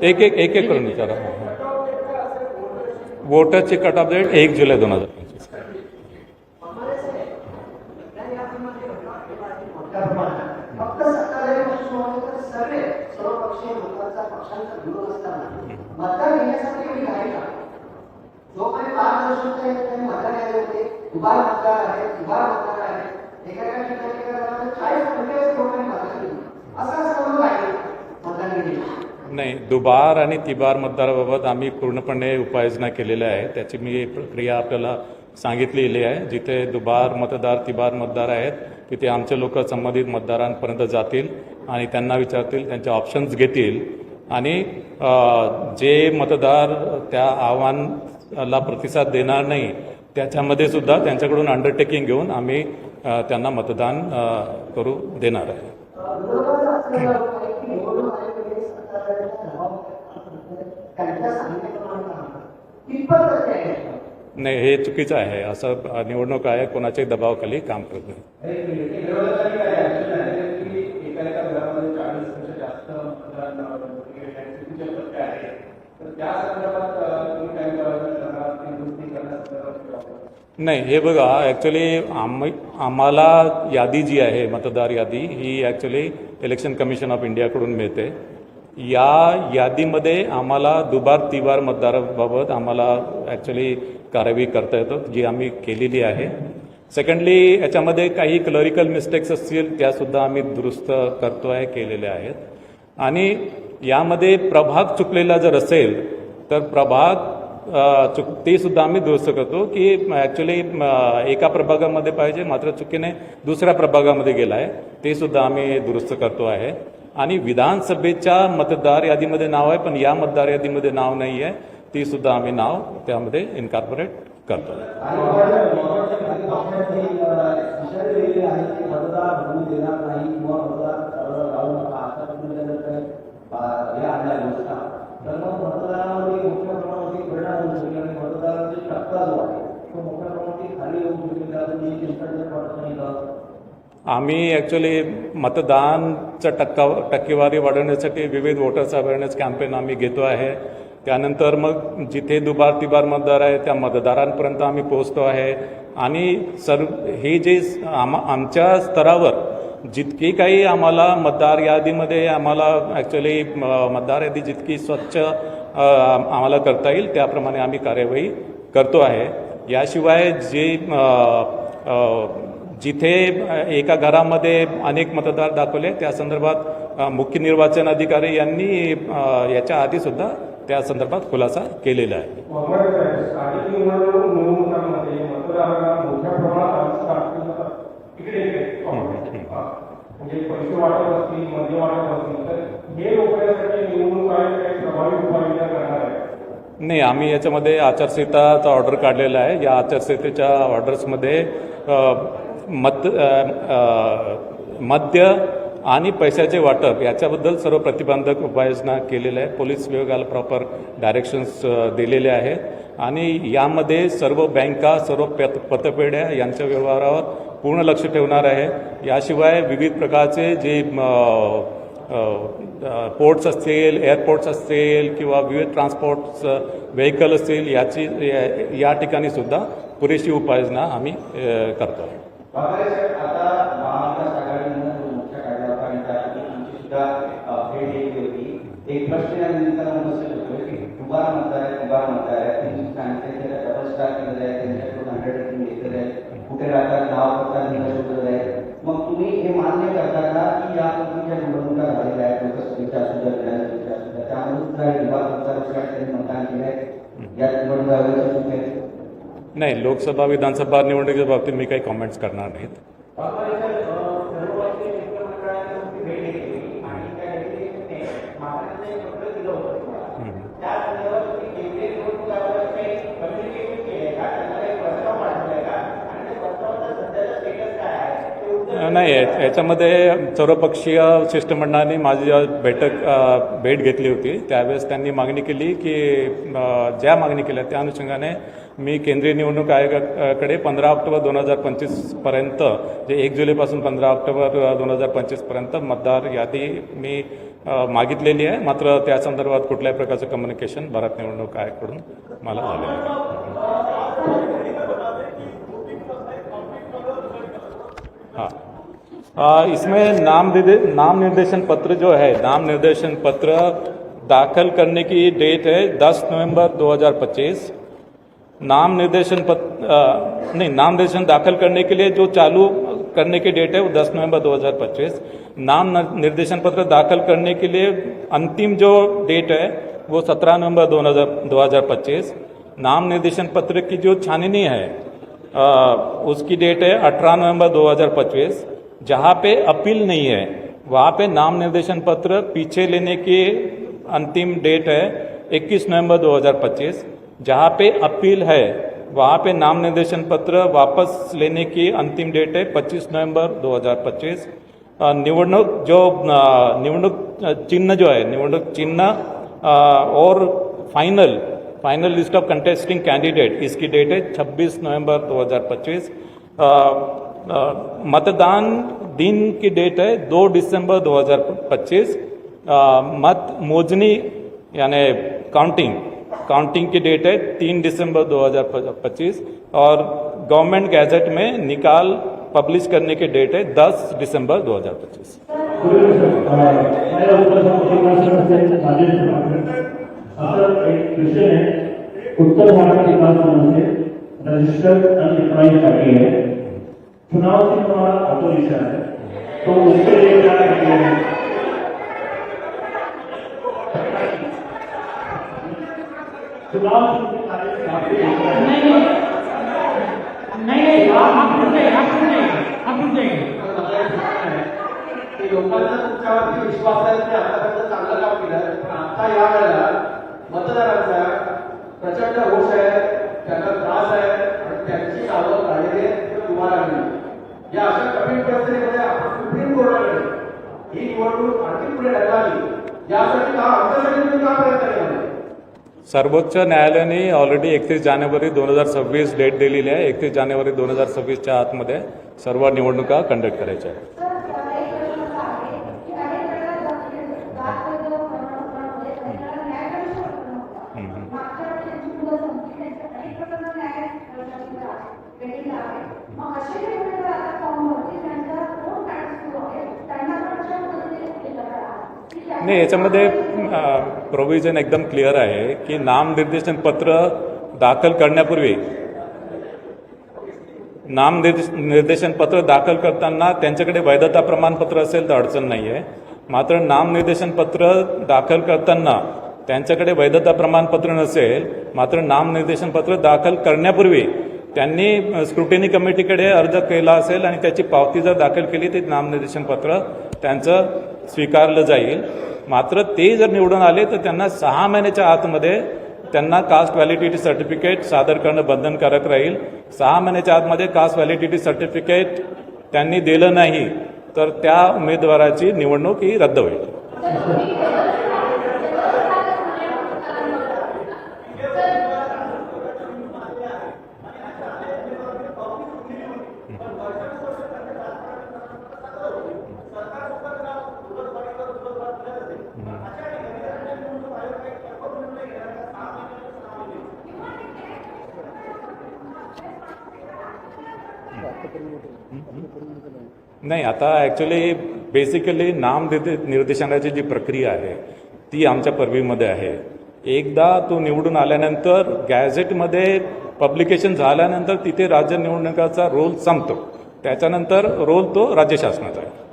एक एक एक एक करून विचारा. वोटरची कट ऑफ डेट एक जुलै दोन हजार पंचवीस मोठ्या प्रमाणात फक्त सत्ताधारी पक्ष नव्हे तर सर्व सर्वपक्षीय महत्त्वाचा पक्षांचा विरोध असताना मतदान घेण्यासाठी मी आहे का जोपर्यंत पारदर्शकता येत नाही मतदान यायला होते दुबार मतदार आहेत दुबार मतदार आहेत एका एका ठिकाणी एका गावामध्ये चाळीस पंचेचाळीस लोकांनी मतदान केलं असा संबंध आहे मतदान घेण्याची नाही दुबार आणि तिबार मतदाराबाबत आम्ही पूर्णपणे उपाययोजना केलेल्या आहे. त्याची मी प्रक्रिया आपल्याला सांगितलेली आहे. जिथे दुबार मतदार तिबार मतदार आहेत तिथे आमचे लोक संबंधित मतदारांपर्यंत जातील आणि त्यांना विचारतील त्यांचे ऑप्शन्स घेतील. आणि जे मतदार त्या आव्हानाला प्रतिसाद देणार नाही त्याच्यामध्ये सुद्धा त्यांच्याकडून अंडरटेकिंग घेऊन आम्ही त्यांना मतदान करू देणार आहे विरोधाचं असलेलं लोक आहे की निवडणूक आयोगाने सत्ताधाऱ्यांचा दबाव त्यांच्या सांगितल्याप्रमाणे काम करा. कितपत सत्य आहे नाही हे चुकीचं आहे. असं निवडणूक आयोग कोणाच्याही दबावाखाली काम करत आहे? नाही हे बघा ॲक्च्युली आम्ही आम्हाला यादी जी आहे मतदार यादी ही ॲक्च्युली इलेक्शन कमिशन ऑफ इंडियाकडून मिळते. या यादीमध्ये आम्हाला दुबार तिबार मतदाराबाबत आम्हाला ॲक्च्युली कार्यवाही करता येतो जी आम्ही केलेली आहे. सेकंडली याच्यामध्ये काही क्लरिकल मिस्टेक्स असतील त्यासुद्धा आम्ही दुरुस्त करतो आहे केलेल्या आहेत. आणि यामध्ये प्रभाग चुकलेला जर असेल तर प्रभाग चुक ते सुद्धा आम्ही दुरुस्त करतो की ॲक्च्युली एका प्रभागामध्ये पाहिजे मात्र चुकीने दुसऱ्या प्रभागामध्ये गेला आहे ते सुद्धा आम्ही दुरुस्त करतो आहे. आणि विधानसभेच्या मतदार यादीमध्ये नाव आहे पण या मतदार यादीमध्ये नाव नाही आहे. ती सुद्धा आम्ही नाव त्यामध्ये इन्कॉर्पोरेट करतो. आम्ही ॲक्च्युली मतदानचा टक्का टक्केवारी वाढवण्यासाठी विविध वोटर्स अवेअरनेस कॅम्पेन आम्ही घेतो आहे. त्यानंतर मग जिथे दुबार तिबार मतदार आहे त्या मतदारांपर्यंत आम्ही पोहोचतो आहे. आणि सर्व हे जे आम आमच्या स्तरावर जितकी काही आम्हाला मतदार यादीमध्ये आम्हाला ॲक्च्युली मतदार यादी जितकी स्वच्छ आम्हाला करता येईल त्याप्रमाणे आम्ही कार्यवाही करतो आहे. याशिवाय जे जिथे एका घरामध्ये अनेक मतदार दाखवले त्या संदर्भात मुख्य निर्वाचन अधिकारी यांनी याच्या आधी सुद्धा त्या संदर्भात खुलासा केलेला आहे. नाही आम्ही याच्यामध्ये आचारसंहिताचा ऑर्डर काढलेला आहे. या आचारसंहितेच्या ऑर्डर्समध्ये मत मद्य आणि पैशाचे वाटप याच्याबद्दल सर्व प्रतिबंधक उपाययोजना केलेल्या आहे पोलीस विभागाला प्रॉपर डायरेक्शन्स दिलेले आहेत. आणि यामध्ये सर्व बँका सर्व पत पतपेढ्या यांच्या व्यवहारावर पूर्ण लक्ष ठेवणार आहे. याशिवाय विविध प्रकारचे जे पोर्ट्स असतील एअरपोर्ट्स असतील किंवा विविध ट्रान्सपोर्ट्स व्हेकल असतील याची या- या ठिकाणी सुद्धा पुरेशी उपाययोजना आम्ही करतो आहे वाघारे साहेब आता महाविकास आघाडीनं जो मोर्चा काढला होता आणि त्यासाठी तुमची सुद्धा भेट घेतली होती. एक प्रश्न या निमित्तानं उपस्थित होतो म्हणजे की दुबार मतदार आहे दुबार मतदार आहे तुम्ही सांगितलं त्याला डबल स्टार केलेलं आहे त्यांच्याकडून हंड्रेड पर्सेंट घेतलेलं आहे कुठे राहतात नाव करतात निघा शोधलेलं आहे मग तुम्ही हे मान्य करता का की या पद्धतीच्या निवडणुका झालेल्या आहेत? लोकसभेच्या असू द्या विधानसभेच्या असू द्या त्यामुळे सुद्धा विभाग दुबार मतदार त्यांनी मतदान केलं आहे या निवडणुका वेळेच्या चूक नाही लोकसभा विधानसभा निवडणुकीच्या बाबतीत मी काही कॉमेंट्स करणार नाहीत वाघारे साहेब सर्वपक्षीय मित्रमंडळाने तुमची भेट घेतली आणि त्या भेटीने महाराष्ट्राने एक पत्र दिलं होतं तुम्हाला हम्म. त्या संदर्भात तुम्ही केंद्रीय निवडणूक आयोगाला काही कम्युनिकेशन केले का त्यांना काही प्रस्ताव पाठवलाय का आणि त्या प्रस्तावाचा सध्याचा स्टेटस आहे नाही या- याच्यामध्ये सर्वपक्षीय शिष्टमंडळाने माझी आज बैठक भेट घेतली होती त्यावेळेस त्यांनी मागणी केली की ज्या मागणी केल्या त्या अनुषंगाने मी केंद्रीय निवडणूक आयोगाकडे पंधरा ऑक्टोबर दोन हजार पंचवीसपर्यंत जे एक जुलैपासून पंधरा ऑक्टोबर दोन हजार पंचवीसपर्यंत मतदार यादी मी मागितलेली आहे. मात्र त्या संदर्भात कुठल्याही प्रकारचं कम्युनिकेशन भारत निवडणूक आयोगाकडून मला झालेलं आहे आ, इसमें नाम नाम निर्देशन पत्र जो है नाम निर्देशन पत्र दाखिल करने की डेट है 10 नवंबर 2025 नाम निर्देशन पत्र नहीं नाम निर्देशन दाखिल करने के लिए जो चालू करने की डेट है वो 10 नवंबर 2025 नाम निर्देशन पत्र दाखिल करने के लिए अंतिम जो डेट है वो 17 नवंबर 2000 2025 नाम निर्देशन पत्र की जो छाननी है अ, उसकी डेट है 18 नवंबर 2025 जहाँ पे अपील नहीं है वहाँ पे नाम निर्देशन पत्र पीछे लेने की अंतिम डेट है 21 नवंबर 2025 जहाँ पे अपील है वहाँ पे नाम निर्देशन पत्र वापस लेने की अंतिम डेट है 25 नवंबर 2025 अ, निवडणूक जो निवडणूक चिन्ह जो है निवडणूक चिन्ह और final final list of contesting candidate इसकी डेट है 26 नवंबर 2025 अ, अ, मतदान दिन की डेट है 2 दिसंबर 2025 अ, मत मोजनी यानी काउंटिंग काउंटिंग की डेट है 3 दिसंबर 2025 और गवर्नमेंट गैजेट में निकाल पब्लिश करने की डेट है 10 दिसंबर 2025 माझ्या उपसभापती असेल राजेश ठाकरे असं एक क्वेश्चन आहे उत्तर भारत विकास संस्थे रजिस्टर्ड अनडिफाइंड पार्टी है। चुनाव से हमारा ऑपोजिशन है तो उसके लिए क्या करते हैं चुनाव से कार्य है। नहीं नहीं। नहीं आप आप रुक जाइए आप रुक जाइए आप रुक जाइए। लोकांना तुमच्यावरती विश्वास आहे की आतापर्यंत चांगलं काम केलं पण आता या वेळेला मतदारांचा प्रचंड रोष आहे त्यांना त्रास आहे आणि त्यांची नावं काढलेली या अशा कठीण परिस्थितीमध्ये आपण सुप्रीम कोर्टाकडे ही निवडणूक आणखी पुढे ढकलावी. यासाठी का आमच्यासाठी तुम्ही का प्रयत्न केला सर्वोच्च न्यायालयाने ऑलरेडी एकतीस जानेवारी दोन हजार सव्वीस डेट दिलेली आहे. एकतीस जानेवारी दोन हजार सव्वीसच्या आतमध्ये सर्व निवडणुका कंडक्ट करायच्या आहेत सर मला एक प्रश्न असा आहे की अनेक वेळा राज्य प्रकरणामध्ये त्याला न्याय करू शकत नव्हता मागच्या वेळी त्यांची मुलं संपली त्यांच्या अनेक प्रकरणं न्याय वेटिंग आहे मग असे काही उमेदवार आता फॉर्मवरती त्यांचा कोण मॅच सुरू आहे त्यांना पण अशा पद्धतीने केलं करा नाही याच्यामध्ये प्रोव्हिजन एकदम क्लिअर आहे की नामनिर्देशन पत्र दाखल करण्यापूर्वी नामनिर्देश निर्देशन पत्र दाखल करताना त्यांच्याकडे वैधता प्रमाणपत्र असेल तर अडचण नाही आहे मात्र नामनिर्देशन पत्र दाखल करताना त्यांच्याकडे वैधता प्रमाणपत्र नसेल मात्र नामनिर्देशन पत्र दाखल करण्यापूर्वी त्यांनी स्क्रुटिनी कमिटीकडे अर्ज केला असेल आणि त्याची पावती जर दाखल केली तर नामनिर्देशन पत्र त्यांचं स्वीकारलं जाईल. मात्र ते जर निवडून आले तर त्यांना सहा महिन्याच्या आतमध्ये त्यांना कास्ट व्हॅलिडिटी सर्टिफिकेट सादर करणं बंधनकारक राहील. सहा महिन्याच्या आतमध्ये कास्ट व्हॅलिडिटी सर्टिफिकेट त्यांनी दिलं नाही तर त्या उमेदवाराची निवडणूक ही रद्द होईल. नाही. आता ॲक्च्युली बेसिकली नाम निर्दे- निर्देशनाची जी प्रक्रिया आहे ती आमच्या परवीमध्ये आहे. एकदा तो निवडून आल्यानंतर गॅझेटमध्ये पब्लिकेशन झाल्यानंतर तिथे राज्य निवडणुकाचा रोल संपतो. त्याच्यानंतर रोल तो राज्य शासनाचा आहे.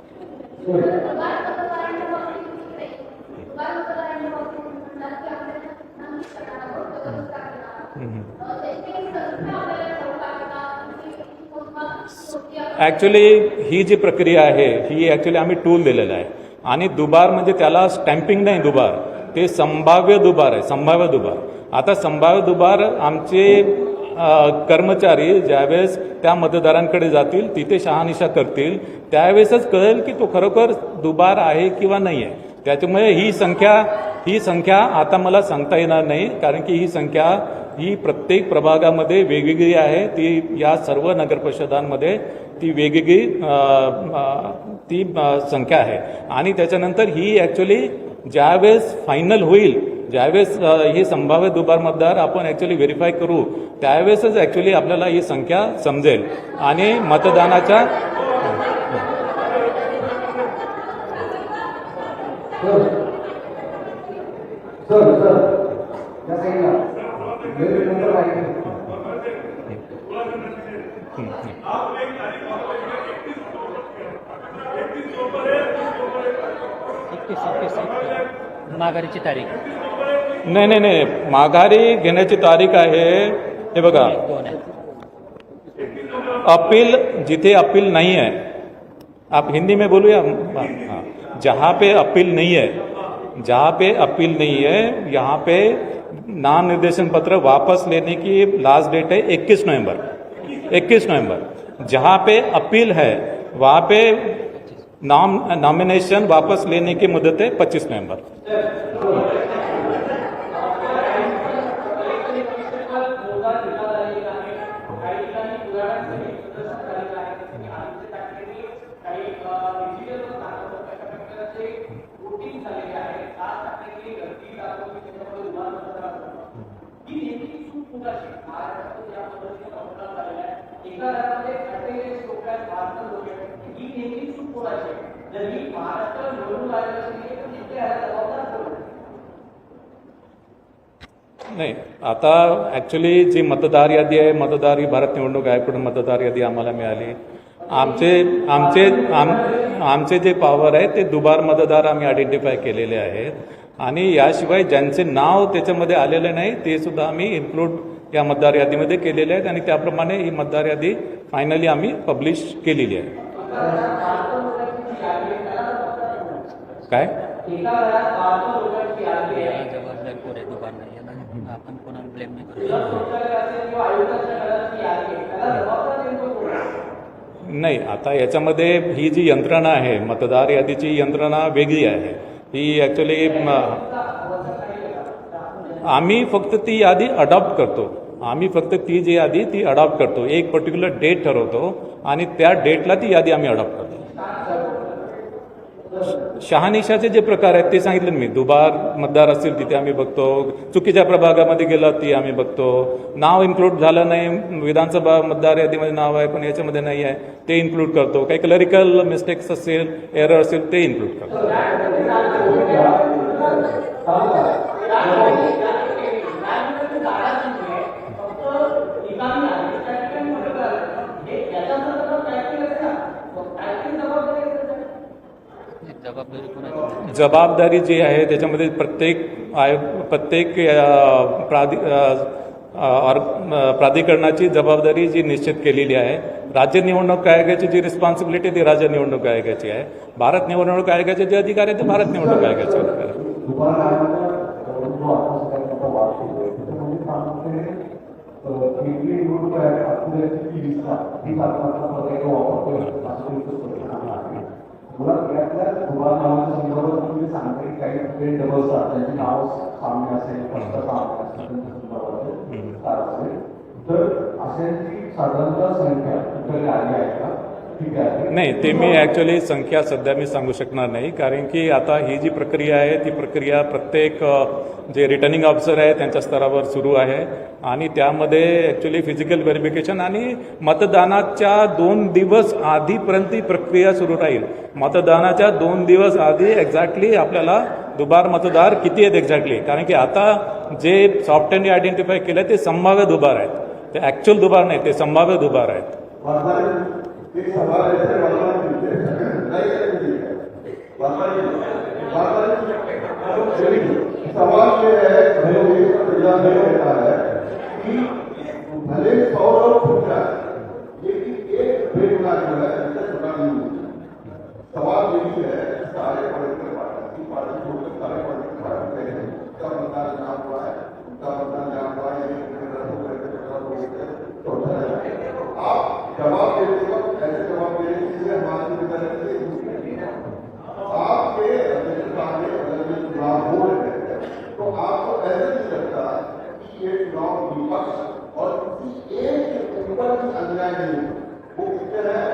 ॲक्च्युली ही जी प्रक्रिया आहे ही ॲक्च्युली आम्ही टूल दिलेलं आहे. आणि दुबार म्हणजे त्याला स्टॅम्पिंग नाही दुबार ते संभाव्य दुबार आहे संभाव्य दुबार. आता संभाव्य दुबार आमचे कर्मचारी ज्यावेळेस त्या मतदारांकडे जातील तिथे शहानिशा करतील त्यावेळेसच कळेल की तो खरोखर दुबार आहे किंवा नाही आहे त्याच्यामुळे ही संख्या ही संख्या आता मला सांगता येणार नाही कारण की ही संख्या ही प्रत्येक प्रभागामध्ये वेगवेगळी आहे. ती या सर्व नगरपरिषदांमध्ये ती वेगवेगळी ती संख्या आहे. आणि त्याच्यानंतर ही ॲक्च्युली ज्यावेळेस फायनल होईल ज्यावेळेस ही हे संभाव्य दुबार मतदार आपण ॲक्च्युली व्हेरीफाय करू त्यावेळेसच ॲक्च्युली आपल्याला ही संख्या समजेल. आणि मतदानाच्या सर सर एकतीस एकतीस माघारीची तारीख. नाही नाही नाही. माघारी घेण्याची तारीख आहे हे बघा. अपील जिथे अपील नहीं है आप हिंदी में बोलूँ या हाँ. जहाँ पे अपील नहीं है जहाँ पे अपील नहीं है यहाँ पे नाम निर्देशन पत्र वापस लेने की लास्ट डेट है 21 नवंबर। 21 नवंबर। जहाँ पे अपील है, वहाँ पे नाम नॉमिनेशन वापस लेने की मुदत है 25 नवंबर। नाही आता ॲक्च्युली जी मतदार यादी आहे मतदार ही भारत निवडणूक आयोगाकडून मतदार यादी आम्हाला मिळाली. आमचे आमचे आम आमचे जे पॉवर आहे ते दुबार मतदार आम्ही आयडेंटिफाय केलेले आहेत. आणि याशिवाय ज्यांचे नाव त्याच्यामध्ये आलेले नाही ते सुद्धा आम्ही इन्क्लूड या मतदार यादीमध्ये केलेले आहेत आणि त्याप्रमाणे ही मतदार यादी फायनली आम्ही पब्लिश केलेली आहे. काय याला जबाबदार कोण आहे दुबार नाही याला आपण कोणाला ब्लेम नाही करू. नाही आता याच्यामध्ये ही जी यंत्रणा आहे मतदार यादीची यंत्रणा वेगळी आहे. ही ॲक्च्युली आम्ही फक्त ती यादी अडॉप्ट करतो. आम्ही फक्त ती जी यादी ती अडॉप्ट करतो. एक पर्टिक्युलर डेट ठरवतो आणि त्या डेटला ती यादी आम्ही अडॉप्ट करतो. शहानिशाचे जे प्रकार आहेत ते सांगितले मी. दुबार मतदार असतील तिथे आम्ही बघतो. चुकीच्या प्रभागामध्ये गेला ती आम्ही बघतो. नाव इन्क्लूड झालं नाही. विधानसभा मतदार यादीमध्ये नाव आहे पण याच्यामध्ये नाही आहे. ते इन्क्लूड करतो. काही क्लरिकल मिस्टेक्स असेल एरर असेल ते इन्क्लूड करतो. जबाबदारी जबाबदारी जी आहे त्याच्यामध्ये प्रत्येक आय प्रत्येक प्राधि अ, प्राधिकरणाची जबाबदारी जी निश्चित केलेली आहे राज्य निवडणूक आयोगाची जी रिस्पॉन्सिबिलिटी ती राज्य निवडणूक आयोगाची आहे. भारत निवडणूक आयोगाचे जे अधिकार आहेत ते भारत निवडणूक आयोगाचे अधिकार आहेत. आयोगाच्या आहे त्याच्यामध्ये प्रामुख्याने केंद्रीय निवडणूक आयोग आत्मदायाची जी लिस्ट आहे ती साधनाचा पर्याय वापर करून शासकीय परिणाम आहे मला यातल्या दुबार नावाच्या संदर्भात तुम्ही सांगते काही ट्रेन डबल असतात त्यांची नाव साम्य असेल फक्त साम्य असेल त्यांच्या संदर्भात असेल तर अशांची साधारणतः संख्या कुठे आली आहे का? नाही ते मी ॲक्च्युली संख्या सध्या मी सांगू शकणार नाही कारण की आता ही जी प्रक्रिया आहे ती प्रक्रिया प्रत्येक जे रिटर्निंग ऑफिसर आहे त्यांच्या स्तरावर सुरू आहे. आणि त्यामध्ये ॲक्च्युली फिजिकल व्हेरिफिकेशन आणि मतदानाच्या दोन दिवस आधीपर्यंत ही प्रक्रिया सुरू राहील. मतदानाच्या दोन दिवस आधी एक्झॅक्टली आपल्याला दुबार मतदार किती आहेत एक्झॅक्टली कारण की आता जे सॉफ्टवेअरने आयडेंटिफाय केलं ते संभाव्य दुबार आहेत. ते ॲक्च्युअल दुबार नाही ते संभाव्य दुबार आहेत. एक सवाल ऐसे वर्तमान मिलते नहीं सवाल ये है भले ही प्रजा में होता है कि भले सौ लोग छूट जाए लेकिन एक बेगुना जो है इससे छोटा नहीं होता सवाल यही है कि सारे पॉलिटिकल पार्टी पार्टी छोड़कर सारे पॉलिटिकल पार्टी हैं उसका मतदान जहाँ हुआ है उनका मतदान जहाँ हुआ है ये पक्ष और किसी एक के अन्याय नहीं हो। वो कहते हैं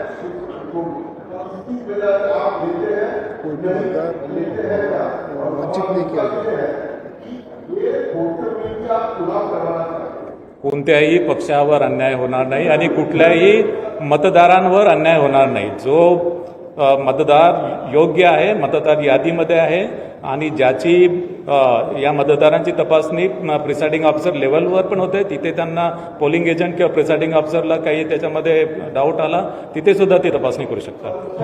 किसी वजह से आप लेते हैं नहीं लेते हैं क्या और वंचित नहीं किया है कि ये सोशल मीडिया चुनाव करवाना कोणत्याही पक्षावर अन्याय होणार नाही आणि कुठल्याही मतदारांवर अन्याय होणार नाही जो मतदार योग्य आहे मतदार यादीमध्ये आहे आणि ज्याची या मतदारांची तपासणी प्रिसायडिंग ऑफिसर लेवलवर पण होते. तिथे त्यांना पोलिंग एजंट किंवा प्रिसायडिंग ऑफिसरला काही त्याच्यामध्ये डाऊट आला तिथे सुद्धा ती तपासणी करू शकतात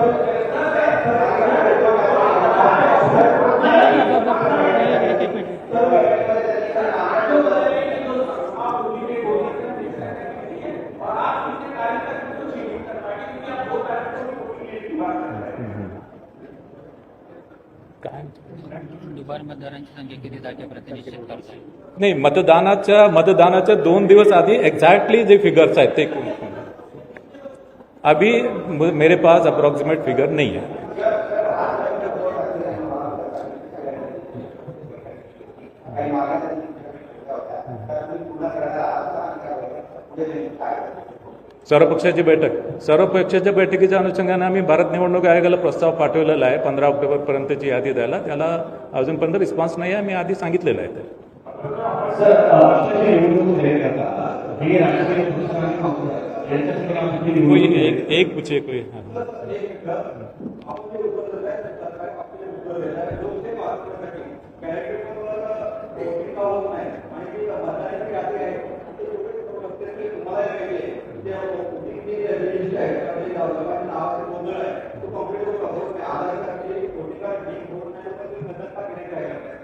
एक एक मिनिट काय दुबार मतदारांची संख्या किती निश्चित करताय नाही मतदानाच्या मतदानाच्या दोन दिवस आधी एक्झॅक्टली जे फिगर्स आहेत ते अभी मेरे पास अप्रॉक्सिमेट फिगर नहीं है काही मार्गासाठी पूर्ण करायला पुढे काय सर्व पक्षाची बैठक सर्व पक्षाच्या बैठकीच्या अनुषंगाने आम्ही भारत निवडणूक आयोगाला प्रस्ताव पाठवलेला आहे पंधरा ऑक्टोबरपर्यंतची यादी द्यायला त्याला अजूनपर्यंत रिस्पॉन्स नाही आहे मी आधी सांगितलेलं आहे ते अक्षरशः निवडणूक जाहीर करता हे आहे.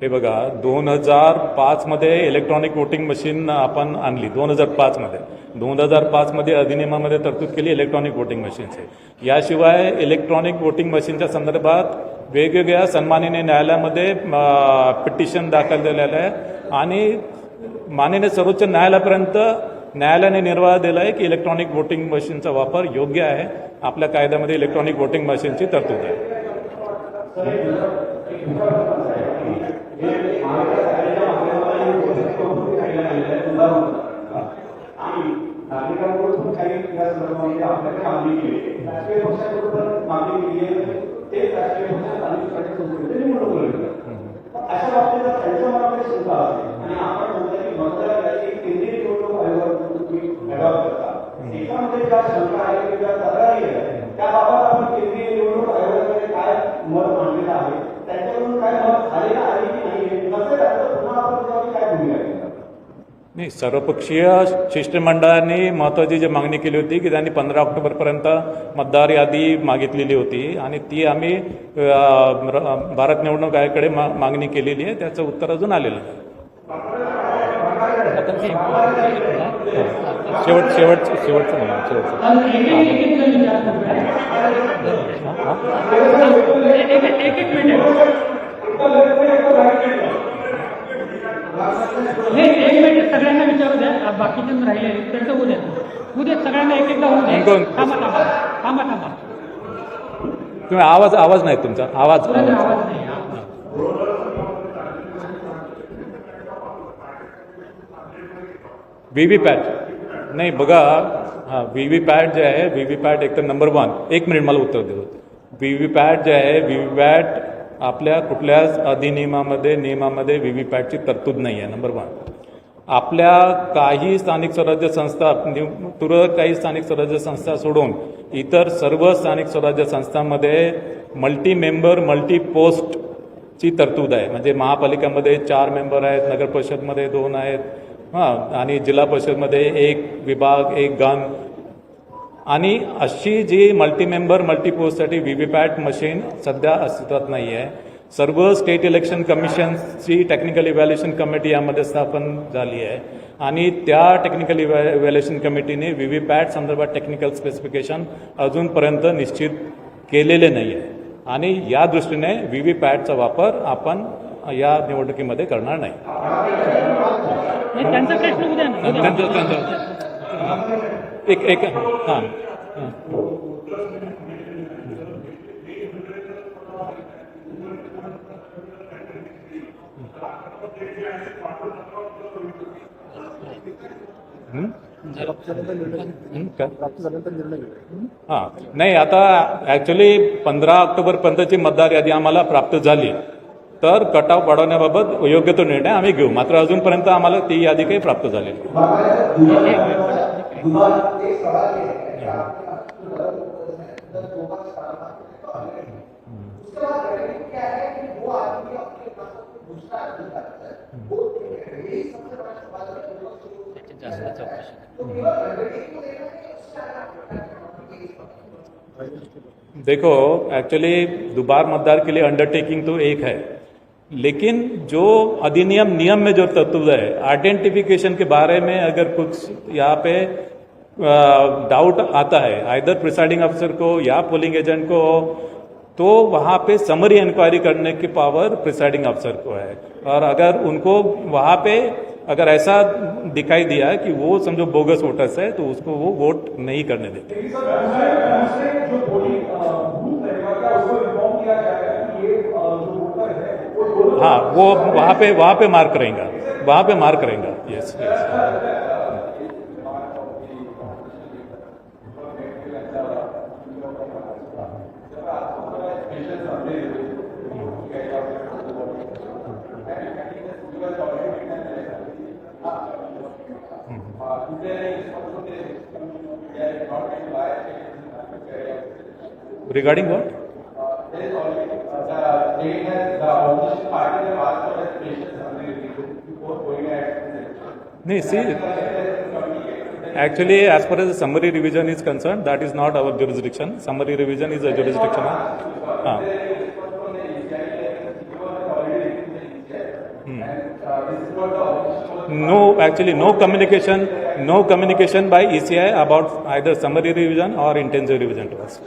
हे बघा दोन हजार पाचमध्ये इलेक्ट्रॉनिक वोटिंग मशीन आपण आणली. दोन हजार पाचमध्ये दोन हजार पाचमध्ये अधिनियमामध्ये तरतूद केली इलेक्ट्रॉनिक वोटिंग मशीनची याशिवाय इलेक्ट्रॉनिक वोटिंग मशीनच्या संदर्भात वेगवेगळ्या सन्माननीय न्यायालयामध्ये पिटिशन दाखल झालेलं आहे. आणि माननीय सर्वोच्च न्यायालयापर्यंत न्यायालयाने निर्वाह दिला आहे की इलेक्ट्रॉनिक वोटिंग मशीनचा वापर योग्य आहे. आपल्या कायद्यामध्ये इलेक्ट्रॉनिक वोटिंग मशीनची तरतूद आहे आणि नागरिकांकडून काही या संदर्भामध्ये आपल्याकडे मागणी केली राष्ट्रीय पक्षाकडून पण मागणी केली आहे ते राष्ट्रीय पक्ष स्थानिक स्वराज्य संस्थेमध्ये निवडणूक लढवतात अशा बाबतीत जर त्यांच्या मनामध्ये शंका असेल आणि आपण म्हणतो की मतदारांची केंद्रीय निवडणूक आयोगाकडून तुम्ही अडॉप्ट करता त्याच्यामध्ये ज्या शंका आहेत किंवा तक्रारी आहेत त्याबाबत आपण केंद्रीय निवडणूक आयोगाकडे काय मत मांडलेलं आहे त्यांच्याकडून काय मत झालेलं आहे की नाही नसेल तर पुन्हा आपण त्याच्यावर काय भूमिका घेणार नाही सर्वपक्षीय शिष्टमंडळाने महत्त्वाची जी मागणी केली होती की त्यांनी पंधरा ऑक्टोबरपर्यंत मतदार यादी मागितलेली होती आणि ती आम्ही भारत निवडणूक आयोगाकडे मा- मागणी केलेली आहे. त्याचं उत्तर अजून आलेलं नाही. शेवट शेवट शेवटचं म्हणा शेवटचं चालेल, एक एक एक एक जण विचार करूया. एक एक एक एक मिनिट नाही एक मिनिट सगळ्यांना विचारू द्या बाकीचे राहिले? त्यांचं होऊ द्या. होऊ द्या सगळ्यांना एक एकदा होऊ द्या कोण? थांबा थांबा. थांबा थांबा. तुम्ही आवाज आवाज नाही तुमचा. आवाज आवाज आवाज नाही. हा. V V PAT. नाही बघा. हां व्ही व्ही पॅट जे आहे व्ही व्ही पॅट एक तर नंबर वन. एक मिनिट मला उत्तर देऊ. व्ही व्ही पॅट जे आहे व्ही व्ही पॅट आपल्या कुठल्याच अधिनियमामध्ये नियमामध्ये व्ही व्ही पॅटची तरतूद नाही आहे नंबर वन. आपल्या काही स्थानिक स्वराज्य संस्था तुरळक काही स्थानिक स्वराज्य संस्था सोडून इतर सर्व स्थानिक स्वराज्य संस्थांमध्ये मल्टी मेंबर मल्टी पोस्ट ची तरतूद आहे. म्हणजे महापालिकामध्ये चार मेंबर आहेत नगर परिषदमध्ये दोन आहेत हां आणि जिल्हा परिषदमध्ये एक विभाग एक गण. आणि अशी जी मल्टी मेंबर मल्टी पोस्टसाठी व्ही व्ही पॅट मशीन सध्या अस्तित्वात नाही आहे सर्व स्टेट इलेक्शन कमिशनची टेक्निकल इव्हॅल्युएशन कमिटी यामध्ये स्थापन झाली आहे. आणि त्या टेक्निकल इव्हॅल्युएशन कमिटीने व्ही व्ही पॅट संदर्भात टेक्निकल स्पेसिफिकेशन अजूनपर्यंत निश्चित केलेले नाही आहे. आणि या दृष्टीने व्ही व्ही पॅटचा वापर आपण या निवडणुकीमध्ये करणार नाही. एक एक हां. हां. नाही आता ऍक्च्युली पंधरा ऑक्टोबरपर्यंतची मतदार यादी आम्हाला प्राप्त झाली. तर कटाव वाढवण्याबाबत योग्य तो निर्णय आम्ही घेऊ. मात्र अजूनपर्यंत आम्हाला ती यादी काही प्राप्त झाली देखो एक्चुअली दोबार मतदार के लिए अंडरटेकिंग तो एक है। लेकिन जो अधिनियम, नियम में जो तत्व है आइडेंटिफिकेशन के बारे में अगर कुछ यहाँ पे डाउट आता है आइदर प्रिसाइडिंग अफसर को या पोलिंग एजेंट को तो वहाँ पे समरी इंक्वायरी करने की पावर प्रिसाइडिंग अफसर को है। और अगर उनको वहाँ पे अगर ऐसा दिखाई दिया कि वो समझो बोगस वोटर्स है तो उसको वो वोट नहीं करने देते। लेकिन सर दूसरे दूसरे जो पोलिंग बूथ रहेगा क्या उसको इन्फॉर्म किया जाएगा कि ये अ, जो वोटर है वो दोनों हाँ वो वहाँ पे वहाँ पे मार्क करेंगे। वहाँ पे मार्क करेंगे। Yes yes Regarding what? There is the the before going ahead. No, see, actually, as far as the summary revision is concerned, that is not our jurisdiction. Summary revision is a jurisdiction. Ah. Hmm. No actually no communication no communication by ECI about either summary revision or intensive revision to us.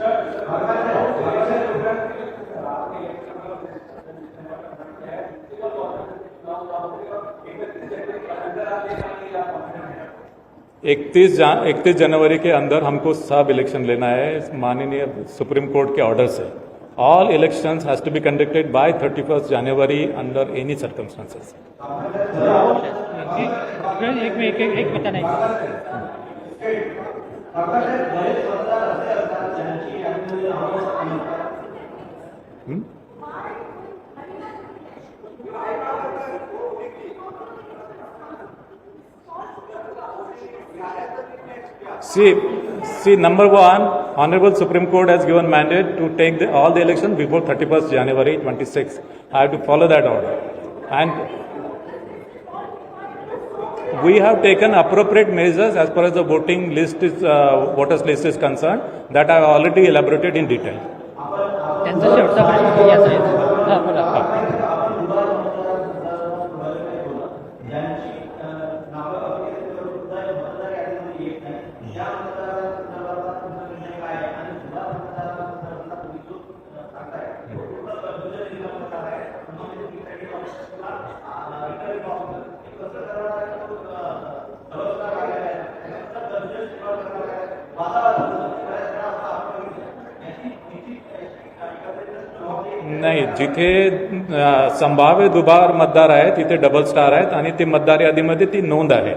इकतीस जान इकतीस January के अंदर हमको सब election लेना है माननीय supreme court के order say. All elections has to be conducted by thirty first January under any circumstances एक minute See, see, number one, Honorable Supreme Court has given mandate to take the, all the election before 31st January 26. I have to follow that order. And we have taken appropriate measures as far as the voting list is, uh, voters list is concerned, that I have already elaborated in detail. नाही जिथे संभाव्य दुबार मतदार आहेत तिथे double star आहेत आणि ते मतदार यादीमध्ये ती नोंद आहे.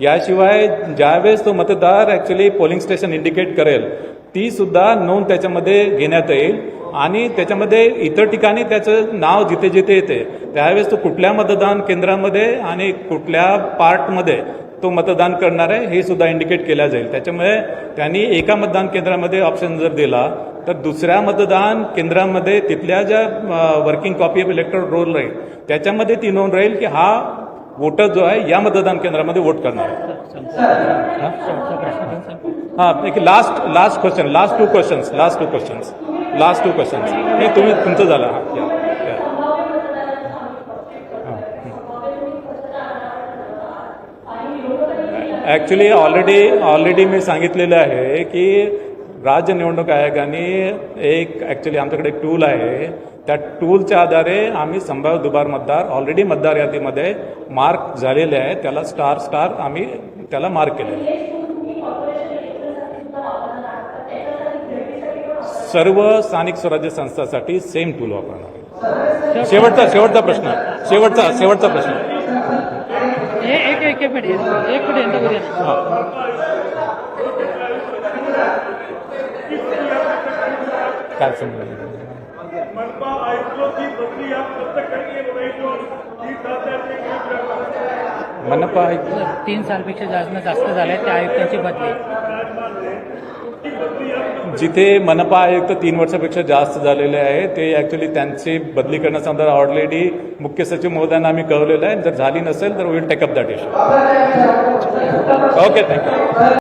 याशिवाय ज्यावेळेस तो मतदार ऍक्च्युली पोलिंग स्टेशन इंडिकेट करेल ती सुद्धा नोंद त्याच्यामध्ये घेण्यात येईल. आणि त्याच्यामध्ये इतर ठिकाणी त्याचं नाव जिथे जिथे येते त्यावेळेस तो कुठल्या मतदान केंद्रामध्ये आणि कुठल्या पार्टमध्ये तो मतदान करणार आहे हे सुद्धा इंडिकेट केल्या जाईल त्याच्यामुळे त्यांनी एका मतदान केंद्रामध्ये ऑप्शन जर दिला तर दुसऱ्या मतदान केंद्रामध्ये तिथल्या ज्या working copy of electoral roll राहील त्याच्यामध्ये ती नोंद राहील की हा वोटर जो आहे या मतदान केंद्रामध्ये वोट करणार आहे हां एक last last question last two questions last two questions last two questions हे तुम्ही तुमचं झालं. हां या या. ॲक्च्युली ऑलरेडी ऑलरेडी मी सांगितलेलं आहे की राज्य निवडणूक आयोगाने एक ॲक्च्युली आमच्याकडे एक टूल आहे. त्या टूलच्या आधारे आम्ही संभाव्य दुबार मतदार ऑलरेडी मतदार यादीमध्ये मार्क झालेले आहे त्याला स्टार स्टार आम्ही त्याला मार्क केले आहे सर्व स्थानिक स्वराज्य संस्थांसाठी सेम टूल वापरणार आहे. शेवटचा शेवटचा प्रश्न. शेवटचा शेवटचा प्रश्न. काय समजलं? मनपा आयुक्तों की बदली आप कब तक करेंगे बताइए जो तीन सालपेक्षा जास्त जास्त झाले त्या आयुक्तांची बदली. जिथे मनपा आयुक्त तीन वर्षापेक्षा जास्त झालेले आहे ते ॲक्च्युली त्यांची बदली करण्याचा ऑलरेडी मुख्य सचिव महोदयांना आम्ही कळवलेलं आहे. जर झाली नसेल तर will take up that issue okay thank you